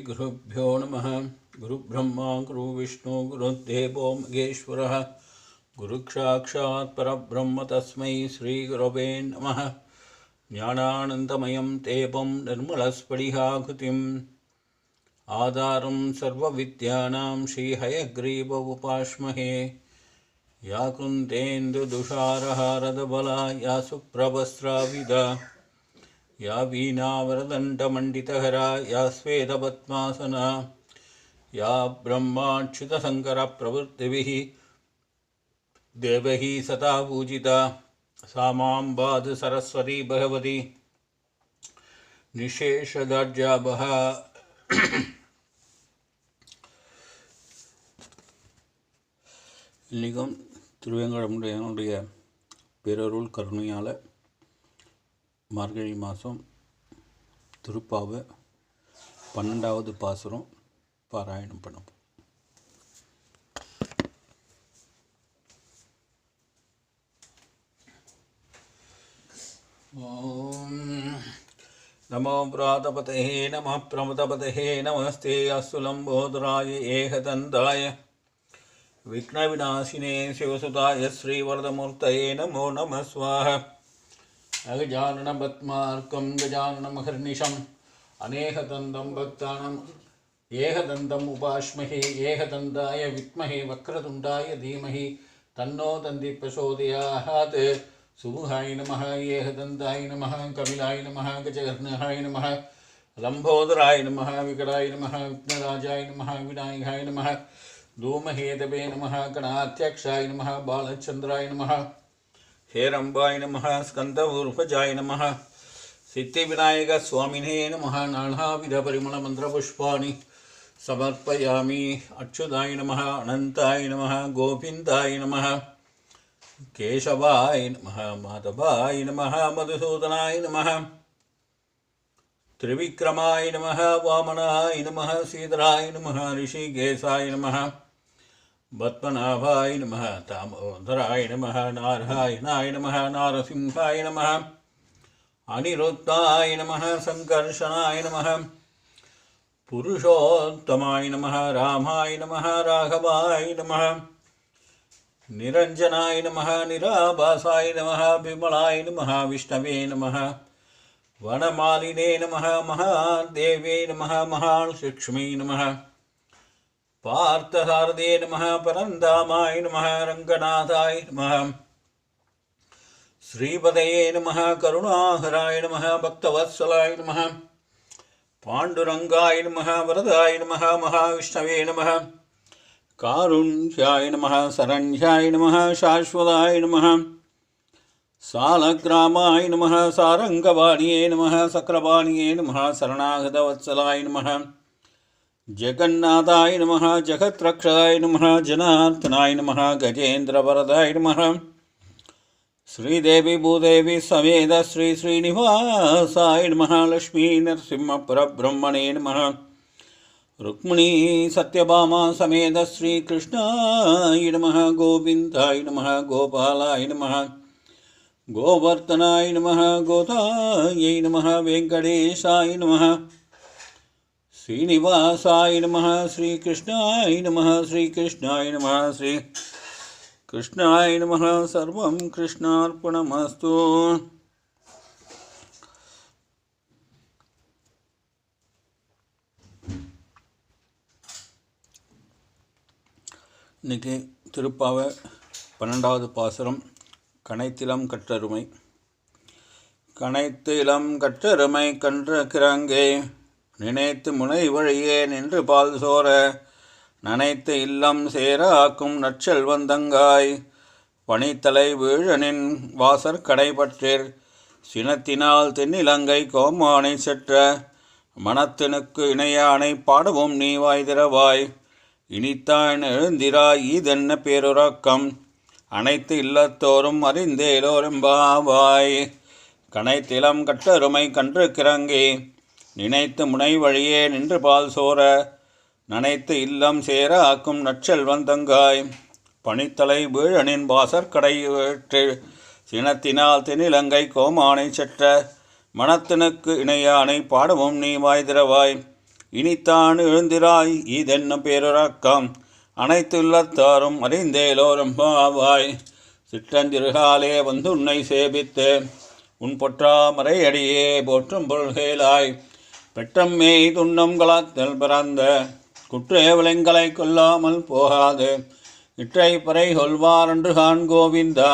श्रीगुरुभ्यो नमः। गुरुब्रह्मा, गुरुविष्णु, गुरुदेवो महेश्वरः। गुरुक्षाक्षात् परब्रह्म तस्मै श्रीगुरवे नमः। ज्ञानानन्दमयं देवं निर्मलस्फटिकाकृतिम्। आधारं सर्वविद्यानां श्रीहयग्रीव उपास्महे या कुन्तेन्दुदुषारहारदबला या सुप्रभस्राविदा। या वीणावरदण्डमण्डितहरा या स्वेदपद्मासना या ब्रह्माच्युतशङ्करप्रवृत्तिभिः देवैः सदा पूजिता सा मां बाध सरस्वती भगवती निशेषदर्जाभः இன்றைக்கும் திருவேங்கடமுடையனுடைய பேரருள் கருணையால் மார்கழி மாதம் திருப்பாவை பன்னெண்டாவது பாசுரம் பாராயணம் பண்ண போறோம். ॐ नमो प्रातपतये नमः प्रमतपतये नमस्ते अस्तु लम्बोदराय एहदन्दाय विघ्नविनाशिने शिवसुताय श्रीवरदमूर्तये नमो नमः स्वाहा அகஜானபத்மார்க்கம் கஜானமகர்நிஷம் அநேகதந்தம் பக்தானம். ஏகதந்தம் உபாஷ்மஹே ஏகதந்தாய வித்மஹே வக்ரதுண்டாய தீமஹி தன்னோ தந்தி பிரசோதயாத். சுமுகாய நம ஏகதந்தாய நம கபிலாய நம கஜகர்ணாய நம லம்போதராய நம விகடாய நம விக்னராஜாய நம விநாயகாய நம தூமஹேதபே நம கணாத்தியக்ஷாய நம பாலச்சந்திராய நம हेरम्बाय नमः स्कन्दऊर्वजाय नमः। सिद्धिविनायकस्वामिने नमः, नानाविधपरिमलमन्त्रपुष्पाणि समर्पयामि। अच्युताय नमः, अनन्ताय नमः, गोविन्दाय नमः। केशवाय नमः, माधवाय नमः, मधुसूदनाय नमः। त्रिविक्रमाय नमः, वामनाय नमः सीधराय नमः, ऋषिकेशाय नमः। पद्मनाभाय नमः, दामोदराय नमः नारायणाय नमः, नारसिंहाय नमः, अनिरुद्धाय नमः सङ्कर्षणाय नमः, पुरुषोत्तमाय नमः, रामाय नमः, राघवाय नमः, निरञ्जनाय नमः, निराभासाय नमः, विमलाय नमः, विष्णवे नमः, वनमालिने नमः, महादेवे नमः महालक्ष्मी नमः। பார்த்தசாரதே நம பரந்தாமாய் நம ரங்கநாதாய் நம ஸ்ரீபதையே நம கருணாகராய நம பக்தவத்சலாய நம பாண்டுரங்காய நம வரதாய நம மகாவிஷ்ணவே நம காருண்யாய நம சரண்யாய நம சாஸ்வதாய நம சாலகிராமாய நம சாரங்கவாணியே நம சக்கரவாணியே நம சரணாகதவத்சலாய நம जगन्नाथाय नमः जगत्रक्षाय नमः, जनार्दनाय नमः गजेन्द्रवरदाय नमः। श्रीदेवी भूदेवी समेत श्री श्रीनिवासाय नमः लक्ष्मीनरसिंहपरब्रह्मणे नमः। रुक्मिणी सत्यभामा समेत श्रीकृष्णाय नमः गोविन्दाय नमः, गोपालाय नमः। गोवर्धनाय नमः, गोदायै नमः वेङ्कटेशाय नमः। ஸ்ரீனிவாசாய நம ஸ்ரீ கிருஷ்ணாய நம ஸ்ரீ கிருஷ்ணாய நம ஸ்ரீ கிருஷ்ணாய நம சர்வம் கிருஷ்ணார்ப்பணமஸ்து. இன்றைக்கி திருப்பாவை பன்னெண்டாவது பாசுரம் கனைத்திலம் கற்றருமை. கனைத்திலம் கற்றருமை கன்ற கிரங்கே நினைத்து முனை வழியே நின்று பால் சோர நனைத்து இல்லம் சேர ஆக்கும் நற்செல்வந்தங்காய் பனித்தலை வீழனின் வாசற் கடைபற்றிற் சினத்தினால் தென்னிலங்கை கோமானை செற்ற மனத்தினுக்கு இணையானை பாடவும் நீ வாய்திரவாய் இனித்தான் எழுந்திராய் ஈதென்ன பேருறக்கம் அனைத்து இல்லத்தோறும் அறிந்தேலோரெம்பாவாய் கனைத்திலம் கட்டருமை கன்று கிறங்கே நினைத்து முனை வழியே நின்று பால் சோர நனைத்து இல்லம் சேர ஆக்கும் நற்செல்வந்தங்காய் பனித்தலை வீழனின் வாசற்கடை வேற்று சினத்தினால் தென்னிலங்கை கோமானை செற்ற மனத்தினுக்கு இணையானை பாடவும் நீ வாய்திரவாய் இனித்தான் எழுந்திராய் இதென்ன பேருறக்கம் அனைத்துள்ளத்தாரும் அறிந்தேலோரும் பாவாய் சிற்றஞ்சிறுகாலே வந்து உன்னை சேபித்து உன் பொற்றாமரை அடியே போற்றும் பொருள்கேளாய். பெற்றம் மேய் துண்ணம் கலாத்தில் பிறந்த. குற்றேவலங்களை கொல்லாமல் போகாது. இற்றை பறை கொள்வார் என்று கான் கோவிந்தா.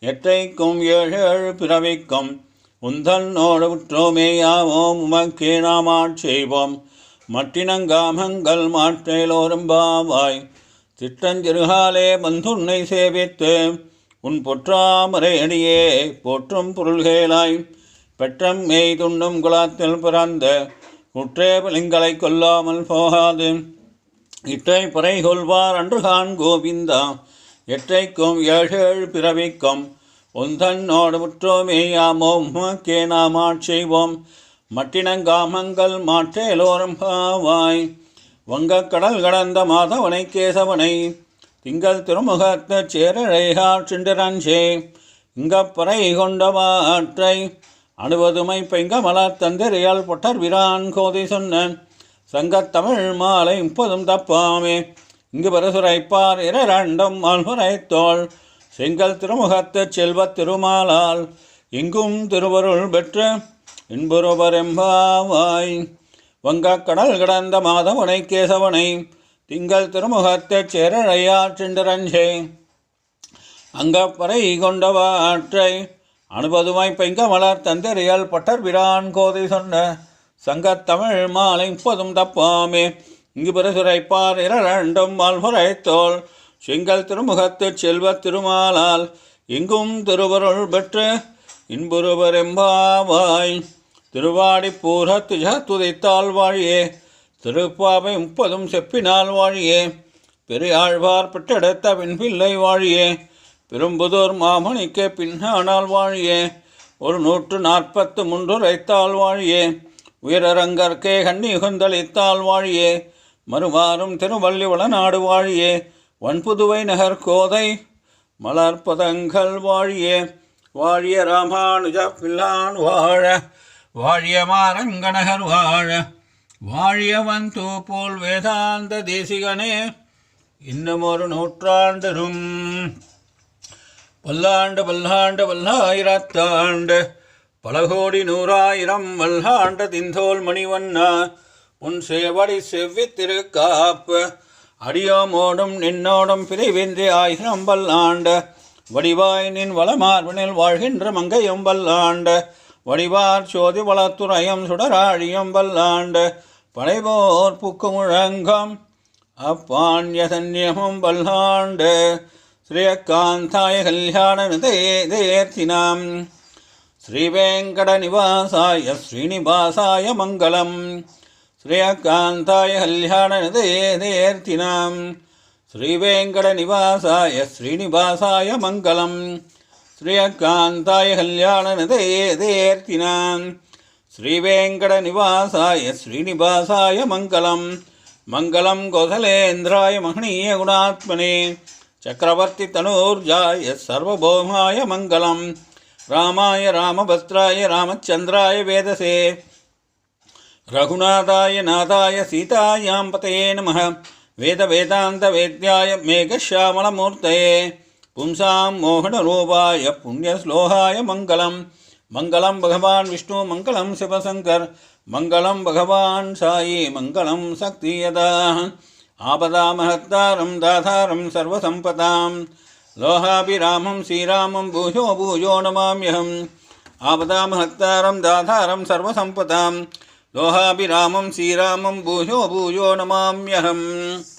எற்றைக்கும் ஏழு ஏழு பிறவிக்கும் உந்தன்னோடு விற்றோமேயாவோம் உமக்கே நாம் ஆட்செய்வோம் மட்டினங்காமங்கள் மாற்றேலோரும் பாவாய் சிற்றஞ்சிறுகாலே பந்துன்னை சேவித்து. உன் பொற்றாமரை அடியே போற்றும் பொருள்கேளாய். பெற்றம் மேய் துண்ணும் குலாத்தில் பிறந்த குற்றேபலிங்களை கொல்லாமல் போகாது. இற்றை பறை கொள்வார் அன்றுகான் கோவிந்தா. எற்றைக்கும் ஏழு ஏழு பிறவிக்கும் உந்தன்னோடு முற்றோமேயாமோம் கே நாம் ஆட்செய்வோம் மட்டினங்காமங்கள் மாற்றேலோரம் பாவாய். வங்கக் கடல் கடந்த மாதவனை கேசவனை. திங்கள் திருமுகத்த சேரழையார் சிண்டரஞ்சே இங்கப்பறை அணுவதுமை பெங்க மலர் தந்திரையால் பொட்டர் விரான் கோதை சொன்ன சங்கத்தமிழ் மாலை முப்பதும் தப்பாமே. இங்கு பரசுரைப்பார் இரண்டும் அல்முறைத்தோள் செங்கல் திருமுகத்து செல்வத் திருமாலால் இங்கும் திருவருள் பெற்ற இன்புருவரெம்பாவாய். வங்கக் கடல் கடந்த மாதவனை கேசவனை திங்கள் திருமுகத்தை சேரழையார் சிண்டரஞ்சே அங்கப்பறை கொண்டவாற்றை அனுபதுமாய் பெங்க மலர் தந்திரியல் பட்டர் விரான் கோதை சொன்ன சங்கத்தமிழ் மாலை முப்பதும் தப்பாமே. இங்கு பிரசுரைப்பார் இரண்டும் மால்முறைத்தோள் செங்கல் திருமுகத்து செல்வத் திருமாலால் எங்கும் திருவருள் பெற்று இன்புருவரெம்பாவாய் திருவாடி பூரத்து துதைத்தால் வாழியே திருப்பாவை முப்பதும் செப்பினால் வாழியே. பெரியாழ்வார் பெற்றெடுத்த பின்பிள்ளை வாழியே. பெரும்புதோர் மாமணிக்கு பின்னானால் வாழியே. ஒரு நூற்று நாற்பத்து முன்றுரைத்தால் வாழியே. உயரரங்கற்கே கண்ணி உகந்தளித்தால் வாழியே. மறுவாரும் திருவள்ளிவள நாடு வாழியே. வன்புதுவை நகர் கோதை மலர்பதங்கள் வாழியே. வாழிய ராமானுஜ பிள்ளான் வாழ. வாழிய மாரங்கநகர் வாழ. வாழியவன் தூப்போல் வேதாந்த தேசிகனே. இன்னும் ஒரு நூற்றாண்டரும் பல்லாண்டு பல்லாண்டு பல்லாயிரத்தாண்டு பல கோடி நூறாயிரம் வல்லாண்டு திந்தோல் மணிவண்ணா. உன் சேவடி செவ்வி திருக்காப்பு. அடியோமோடும் நின்னோடும் பிரிவின்றி ஆயிரம் பல்லாண்ட வடிவாய் நின் வளமார்பனில் வாழ்கின்ற மங்கையும் பல்லாண்ட வடிவார் சோதி வளத்துறையும் சுடராழியும் பல்லாண்ட படைபோர் புக்கு முழங்கம். அப்பான்யதன்யமும் பல்லாண்டு ஸ்ரீயக்காந்தாய கல்யாண தேர்த்தினாம் ஸ்ரீவேங்கடநிவாசாய ஸ்ரீனிவாசாய மங்களம். ஸ்ரீயக்காந்தாய கல்யாண தேர்த்தினாம் ஸ்ரீவேங்கடநிவாசாய ஸ்ரீனிவாசாய மங்களம். ஸ்ரீயக்காந்தாய கல்யாண தேர்த்தினாம் ஸ்ரீவேங்கடநிவாசாய ஸ்ரீனிவாசாய மங்களம். மங்களம் கோசலேந்திராய மகனீய చక్రవర్తి తనూర్జాయ సర్వభౌమాయ మంగళం. రామాయ రామభద్రాయ రామచంద్రాయ వేదసే. రఘునాథాయ నాథాయ సీతాయాం పతయే నమ. వేద వేదాంత వేద్యాయ మేఘశ్యామలమూర్తయే. పుంసాం మోహనరూపాయ పుణ్యశ్లోహాయ మంగళం. మంగళం భగవాన్ విష్ణు మంగళం శివశంకర్. మంగళం భగవాన్ సాయి మంగళం శక్తియదా आपदामहत्तारं दातारं सर्वसम्पदां। लोहाभिरामं, श्रीरामं भूयो भूयो नमाम्यहम्। आपदामहत्तारं दातारं सर्वसम्पदां। लोहाभिरामं, श्रीरामं भूयो भूयो नमाम्यहम्।